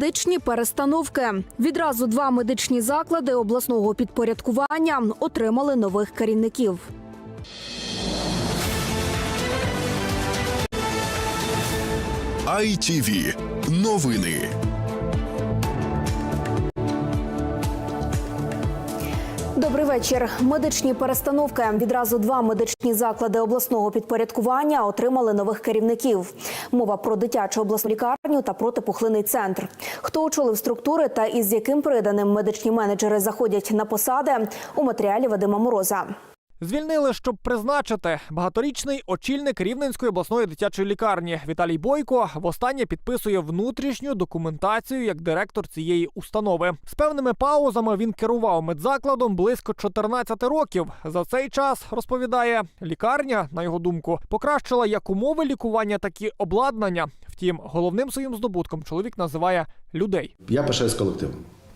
Медичні перестановки. Відразу два медичні заклади обласного підпорядкування отримали нових керівників. ITV. Новини. Добрий вечір. Медичні перестановки. Відразу два медичні заклади обласного підпорядкування отримали нових керівників. Мова про дитячу обласну лікарню та протипухлинний центр. Хто очолив структури та із яким приданим медичні менеджери заходять на посади у матеріалі Вадима Мороза. Звільнили, щоб призначити багаторічний очільник Рівненської обласної дитячої лікарні Віталій Бойко востаннє підписує внутрішню документацію як директор цієї установи. З певними паузами він керував медзакладом близько 14 років. За цей час розповідає, лікарня, на його думку, покращила як умови лікування, так і обладнання. Втім, головним своїм здобутком чоловік називає людей. Я пишаюсь колективом.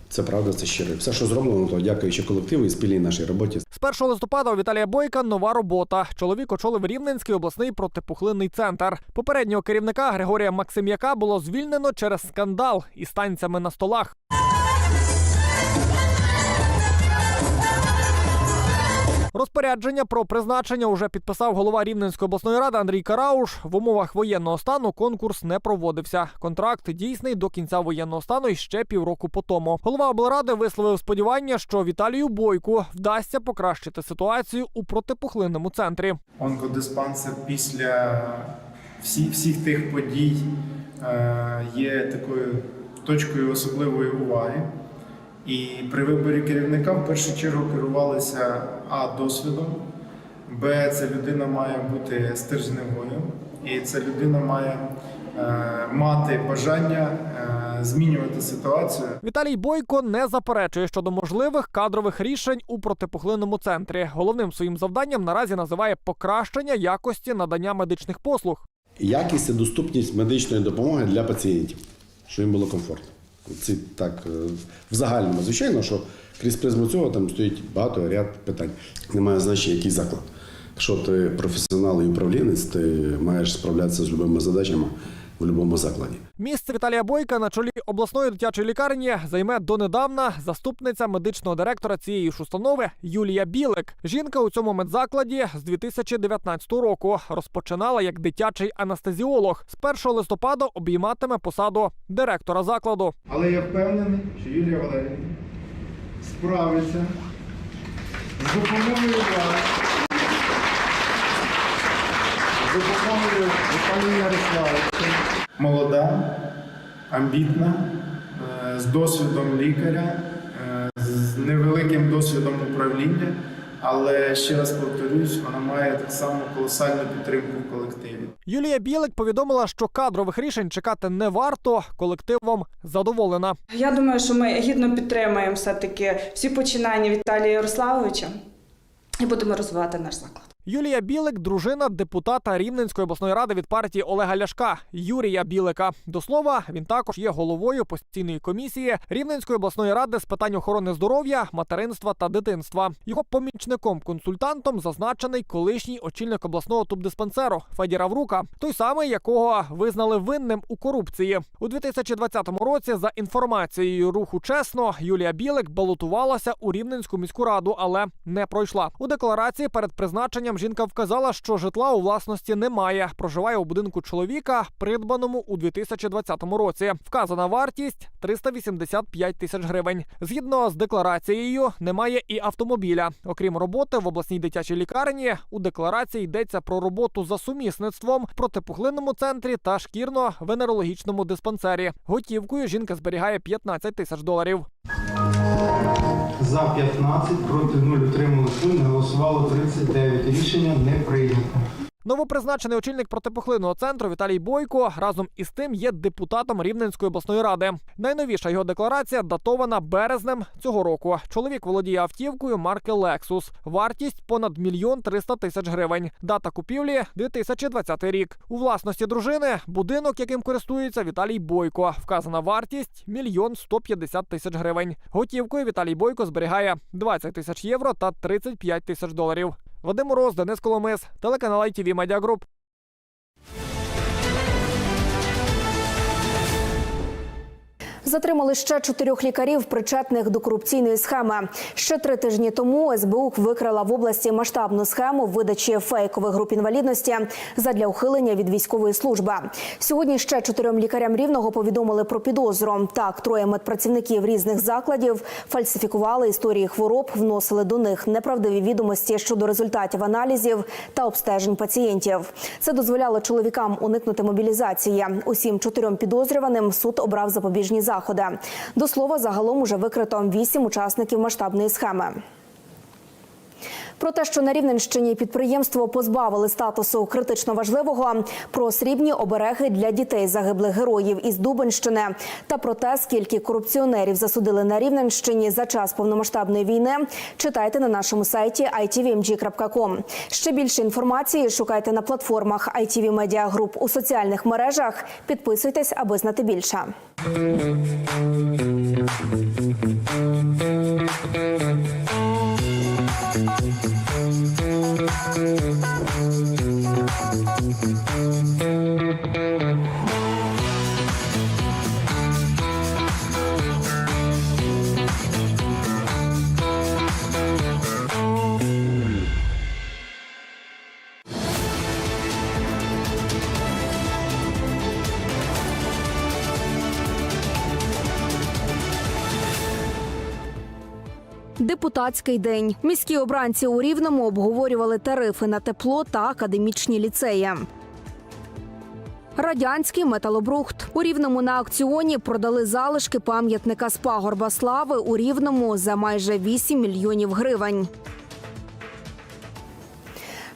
Це правда, це щиро. Все, що зроблено, то дякуючи колективу і спільній нашій роботі. З 1 листопада у Віталія Бойка нова робота. Чоловік очолив Рівненський обласний протипухлинний центр. Попереднього керівника Григорія Максим'яка було звільнено через скандал із танцями на столах. Розпорядження про призначення уже підписав голова Рівненської обласної ради Андрій Карауш. В умовах воєнного стану конкурс не проводився. Контракт дійсний до кінця воєнного стану і ще півроку по тому. Голова облради висловив сподівання, що Віталію Бойку вдасться покращити ситуацію у протипухлинному центрі. Онкодиспансер після всі, всіх тих подій е, є такою точкою особливої уваги. І при виборі керівника в першу чергу керувалися А досвідом, Б це людина має бути стержневою, і ця людина має е, мати бажання е, змінювати ситуацію. Віталій Бойко не заперечує щодо можливих кадрових рішень у протипухлинному центрі. Головним своїм завданням наразі називає покращення якості надання медичних послуг. Якість і доступність медичної допомоги для пацієнтів, щоб їм було комфортно. Це так е, в загальному. Звичайно, що крізь призму цього там стоїть багато ряд питань. Немає значення, який заклад. Якщо ти професіонал і управлінець, ти маєш справлятися з любими задачами в будь-якому закладі. Місце Віталія Бойка на чолі обласної дитячої лікарні займе донедавна заступниця медичного директора цієї ж установи Юлія Білик. Жінка у цьому медзакладі з 2019 року розпочинала як дитячий анестезіолог. З 1 листопада обійматиме посаду директора закладу. Але я впевнений, що Юлія Валеріївна справиться з допомогою вас, з допомогою Віталія Ярославовича. Амбітна, е, з досвідом лікаря, е, з невеликим досвідом управління. Але ще раз повторюсь, вона має так само колосальну підтримку в колективі. Юлія Білик повідомила, що кадрових рішень чекати не варто. Колективом задоволена. Я думаю, що ми гідно підтримаємо все-таки всі починання Віталія Ярославовича і будемо розвивати наш заклад. Юлія Білик, дружина депутата Рівненської обласної ради від партії Олега Ляшка Юрія Білика. До слова, він також є головою постійної комісії Рівненської обласної ради з питань охорони здоров'я, материнства та дитинства. Його помічником-консультантом зазначений колишній очільник обласного тубдиспансеру Федір Аврука, той самий, якого визнали винним у корупції у 2020 році. За інформацією руху чесно, Юлія Білик балотувалася у Рівненську міську раду, але не пройшла. У декларації перед призначенням жінка вказала, що житла у власності немає. Проживає у будинку чоловіка, придбаному у 2020 році. Вказана вартість 385 тисяч гривень. Згідно з декларацією, немає і автомобіля. Окрім роботи в обласній дитячій лікарні, у декларації йдеться про роботу за сумісництвом протипухлинному центрі та шкірно-венерологічному диспансері. Готівкою жінка зберігає 15 тисяч доларів. За 15, проти 0 утрималось 0, не голосувало 39. Рішення не прийнято. Новопризначений очільник протипухлинного центру Віталій Бойко разом із тим є депутатом Рівненської обласної ради. Найновіша його декларація датована березнем цього року. Чоловік володіє автівкою марки Lexus. Вартість понад мільйон триста тисяч гривень. Дата купівлі 2020 рік. У власності дружини будинок, яким користується Віталій Бойко. Вказана вартість мільйон сто п'ятдесят тисяч гривень. Готівкою Віталій Бойко зберігає 20 тисяч євро та 35 тисяч доларів. Вадим Мороз, Денис Коломис, телеканал ITV Media Group. Затримали ще чотирьох лікарів, причетних до корупційної схеми. Ще три тижні тому СБУ викрила в області масштабну схему видачі фейкових груп інвалідності задля ухилення від військової служби. Сьогодні ще чотирьом лікарям рівного повідомили про підозру. Так, троє медпрацівників різних закладів фальсифікували історії хвороб, вносили до них неправдиві відомості щодо результатів аналізів та обстежень пацієнтів. Це дозволяло чоловікам уникнути мобілізації. Усім чотирьом підозрюваним суд обрав запобіжні заходи. До слова, загалом уже викрито вісім учасників масштабної схеми. Про те, що на Рівненщині підприємство позбавили статусу критично важливого, про срібні обереги для дітей загиблих героїв із Дубенщини та про те, скільки корупціонерів засудили на Рівненщині за час повномасштабної війни, читайте на нашому сайті itvmg.com. Ще більше інформації шукайте на платформах ITV Media Group у соціальних мережах. Підписуйтесь, аби знати більше. Депутатський день. Міські обранці у Рівному обговорювали тарифи на тепло та академічні ліцеї. Радянський металобрухт у рівному на аукціоні продали залишки пам'ятника з пагорба слави у рівному за майже 8 мільйонів гривень.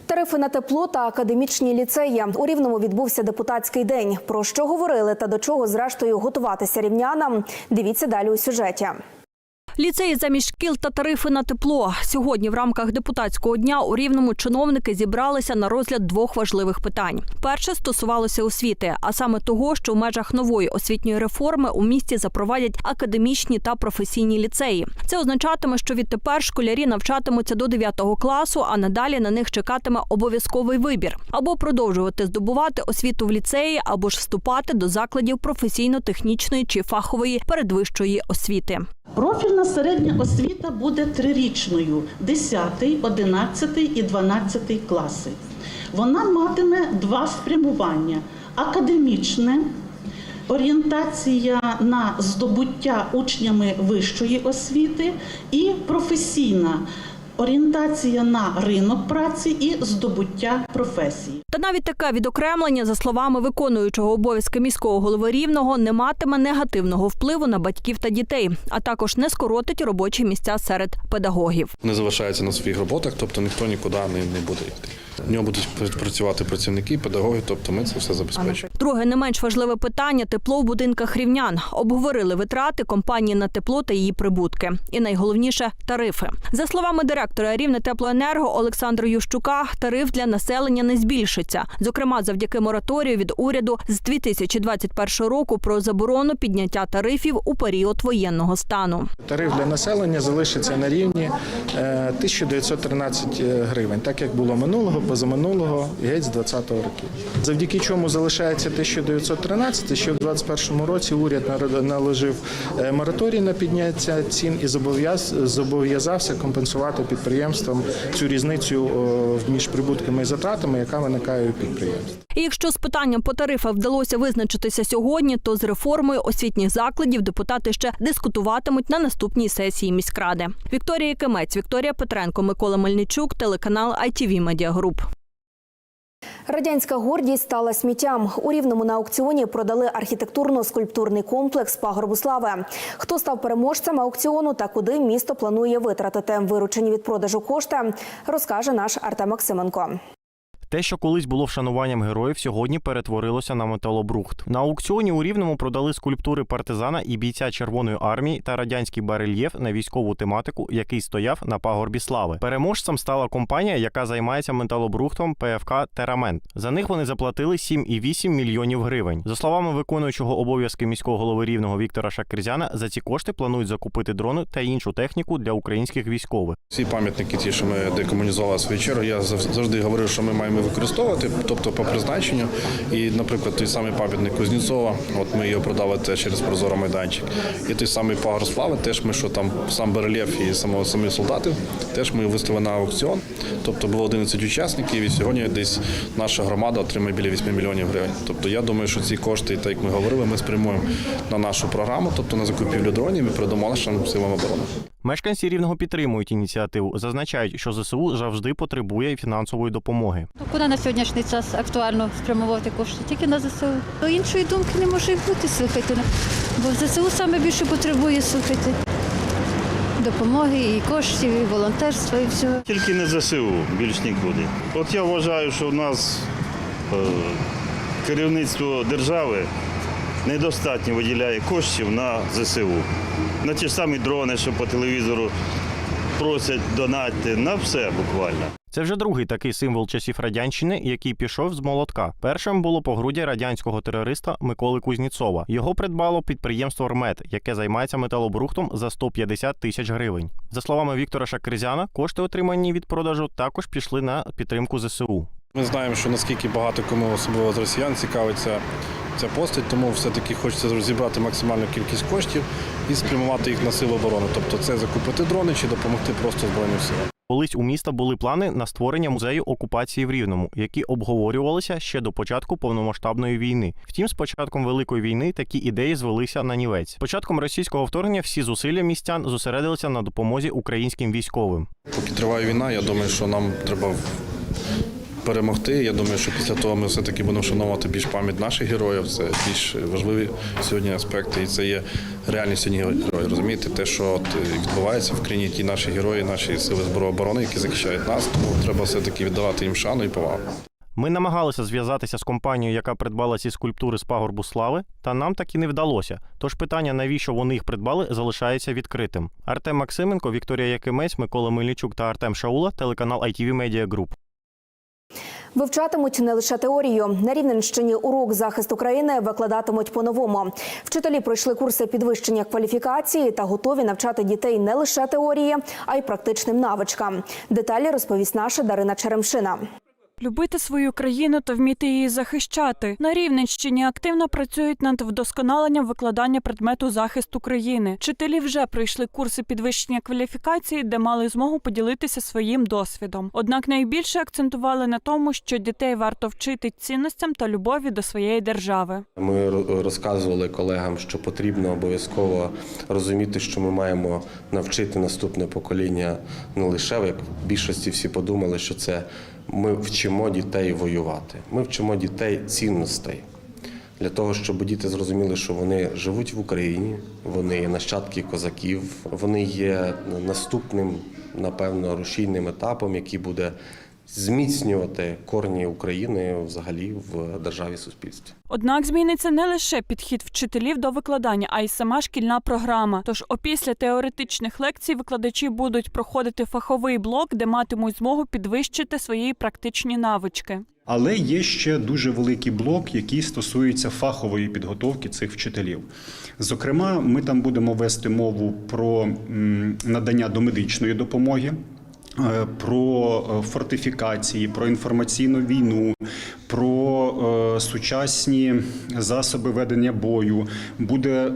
Тарифи на тепло та академічні ліцеї у рівному відбувся депутатський день. Про що говорили та до чого зрештою готуватися рівнянам? Дивіться далі у сюжеті. Ліцеї замість шкіл та тарифи на тепло. Сьогодні в рамках депутатського дня у Рівному чиновники зібралися на розгляд двох важливих питань. Перше стосувалося освіти, а саме того, що в межах нової освітньої реформи у місті запровадять академічні та професійні ліцеї. Це означатиме, що відтепер школярі навчатимуться до 9 класу, а надалі на них чекатиме обов'язковий вибір або продовжувати здобувати освіту в ліцеї, або ж вступати до закладів професійно-технічної чи фахової передвищої освіти. Профільна середня освіта буде трирічною 10, 11 і 12 класи. Вона матиме два спрямування: академічне, орієнтація на здобуття учнями вищої освіти, і професійна орієнтація на ринок праці і здобуття професії. Навіть таке відокремлення, за словами виконуючого обов'язки міського голови рівного, не матиме негативного впливу на батьків та дітей, а також не скоротить робочі місця серед педагогів. не залишається на своїх роботах, тобто ніхто нікуди не, буде йти. В нього будуть працювати працівники, педагоги, тобто ми це все забезпечуємо. Друге, не менш важливе питання тепло в будинках рівнян. Обговорили витрати компанії на тепло та її прибутки. І найголовніше тарифи. За словами директора Рівне теплоенерго Олександра Ющука, тариф для населення не збільшиться. Зокрема, завдяки мораторію від уряду з 2021 року про заборону підняття тарифів у період воєнного стану. Тариф для населення залишиться на рівні е, 1913 гривень, так як було минулого, позаминулого і геть з 2020 років. Завдяки чому залишається 1913, що в 2021 році уряд наложив е, мораторій на підняття цін і зобов'яз- зобов'язався компенсувати підприємствам цю різницю між прибутками і затратами, яка виникає у підприємств. І якщо з питанням по тарифах вдалося визначитися сьогодні, то з реформою освітніх закладів депутати ще дискутуватимуть на наступній сесії міськради. Вікторія Кимець, Вікторія Петренко, Микола Мельничук, телеканал ITV Media Group. Радянська гордість стала сміттям. У рівному на аукціоні продали архітектурно-скульптурний комплекс пагорбу слави. Хто став переможцем аукціону та куди місто планує витратити виручені від продажу кошти, розкаже наш Артем Максименко. Те, що колись було вшануванням героїв, сьогодні перетворилося на металобрухт. На аукціоні у Рівному продали скульптури партизана і бійця Червоної армії та радянський барельєф на військову тематику, який стояв на пагорбі слави. Переможцем стала компанія, яка займається металобрухтом ПФК Терамент. За них вони заплатили 7,8 мільйонів гривень. За словами виконуючого обов'язки міського голови рівного Віктора Шакирзяна, за ці кошти планують закупити дрони та іншу техніку для українських військових. Всі пам'ятники, ті, що ми декомунізували свою чергу, я зав- завжди говорив, що ми маємо ними використовувати, тобто по призначенню. І, наприклад, той самий пам'ятник Кузнєцова, от ми його продали теж через Прозоро майданчик. І той самий пагор слави, теж ми, що там сам барельєф і само, самі солдати, теж ми виставили на аукціон. Тобто було 11 учасників, і сьогодні десь наша громада отримає біля 8 мільйонів гривень. Тобто я думаю, що ці кошти, так як ми говорили, ми спрямуємо на нашу програму, тобто на закупівлю дронів і передамо нашим силам оборони. Мешканці рівного підтримують ініціативу. Зазначають, що ЗСУ завжди потребує фінансової допомоги. Ну, Куди на сьогоднішній час актуально спрямовувати кошти? Тільки на ЗСУ. Іншої думки не може бути, слухайте. Бо ЗСУ саме більше потребує, слухайте. Допомоги і коштів, і волонтерства, і всього. Тільки не ЗСУ, більш нікуди. От я вважаю, що в нас е, керівництво держави недостатньо виділяє коштів на ЗСУ. На ті ж самі дрони, що по телевізору просять донатити, на все буквально. Це вже другий такий символ часів радянщини, який пішов з молотка. Першим було погруддя радянського терориста Миколи Кузніцова. Його придбало підприємство «Рмет», яке займається металобрухтом за 150 тисяч гривень. За словами Віктора Шакризяна, кошти, отримані від продажу, також пішли на підтримку ЗСУ. Ми знаємо, що наскільки багато кому особливо з росіян цікавиться ця постать, тому все-таки хочеться зібрати максимальну кількість коштів і спрямувати їх на силу оборони. Тобто це закупити дрони чи допомогти просто збройним силам. Колись у міста були плани на створення музею окупації в Рівному, які обговорювалися ще до початку повномасштабної війни. Втім, з початком великої війни такі ідеї звелися на нівець. З Початком російського вторгнення всі зусилля містян зосередилися на допомозі українським військовим. Поки триває війна, я думаю, що нам треба перемогти. Я думаю, що після того ми все-таки будемо вшановувати більш пам'ять наших героїв. Це більш важливі сьогодні аспекти, і це є реальні сьогодні герої. Розумієте, те, що от відбувається в країні, ті наші герої, наші сили зброї оборони, які захищають нас, тому треба все-таки віддавати їм шану і повагу. Ми намагалися зв'язатися з компанією, яка придбала ці скульптури з пагорбу слави, та нам так і не вдалося. Тож питання, навіщо вони їх придбали, залишається відкритим. Артем Максименко, Вікторія Якимець, Микола Мельничук та Артем Шаула, телеканал ITV Media Group. Вивчатимуть не лише теорію. На Рівненщині урок захист України викладатимуть по-новому. Вчителі пройшли курси підвищення кваліфікації та готові навчати дітей не лише теорії, а й практичним навичкам. Деталі розповість наша Дарина Черемшина. Любити свою країну та вміти її захищати. На Рівненщині активно працюють над вдосконаленням викладання предмету захист України. Вчителі вже пройшли курси підвищення кваліфікації, де мали змогу поділитися своїм досвідом. Однак найбільше акцентували на тому, що дітей варто вчити цінностям та любові до своєї держави. Ми розказували колегам, що потрібно обов'язково розуміти, що ми маємо навчити наступне покоління не лише як в більшості всі подумали, що це ми вчимо дітей воювати. Ми вчимо дітей цінностей. Для того, щоб діти зрозуміли, що вони живуть в Україні, вони є нащадки козаків, вони є наступним, напевно, рушійним етапом, який буде зміцнювати корні України взагалі в державі суспільстві. Однак зміниться не лише підхід вчителів до викладання, а й сама шкільна програма. Тож опісля теоретичних лекцій викладачі будуть проходити фаховий блок, де матимуть змогу підвищити свої практичні навички. Але є ще дуже великий блок, який стосується фахової підготовки цих вчителів. Зокрема, ми там будемо вести мову про надання домедичної допомоги. Е, Про е, фортифікації, про інформаційну війну, про е, сучасні засоби ведення бою. Буде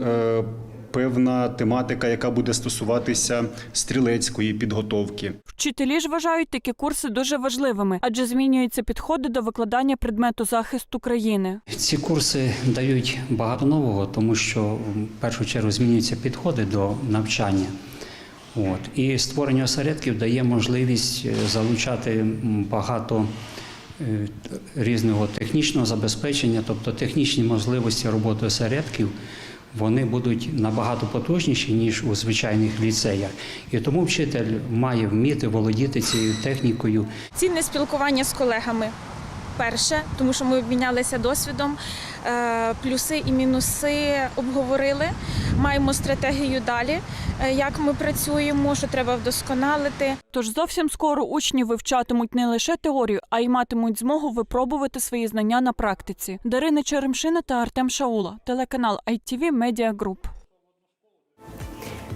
певна тематика, яка буде стосуватися стрілецької підготовки. Вчителі ж вважають такі курси дуже важливими, адже змінюються підходи до викладання предмету захисту країни. Ці курси дають багато нового, тому що в першу чергу змінюються підходи до навчання. От. І створення осередків дає можливість е, залучати багато е, різного технічного забезпечення, тобто технічні можливості роботи осередків. Вони будуть набагато потужніші ніж у звичайних ліцеях, і тому вчитель має вміти володіти цією технікою Цінне спілкування з колегами. Перше, тому що ми обмінялися досвідом, е, плюси і мінуси обговорили. Маємо стратегію далі, е, як ми працюємо, що треба вдосконалити. Тож зовсім скоро учні вивчатимуть не лише теорію, а й матимуть змогу випробувати свої знання на практиці. Дарина Черемшина та Артем Шаула, телеканал ITV Media Group.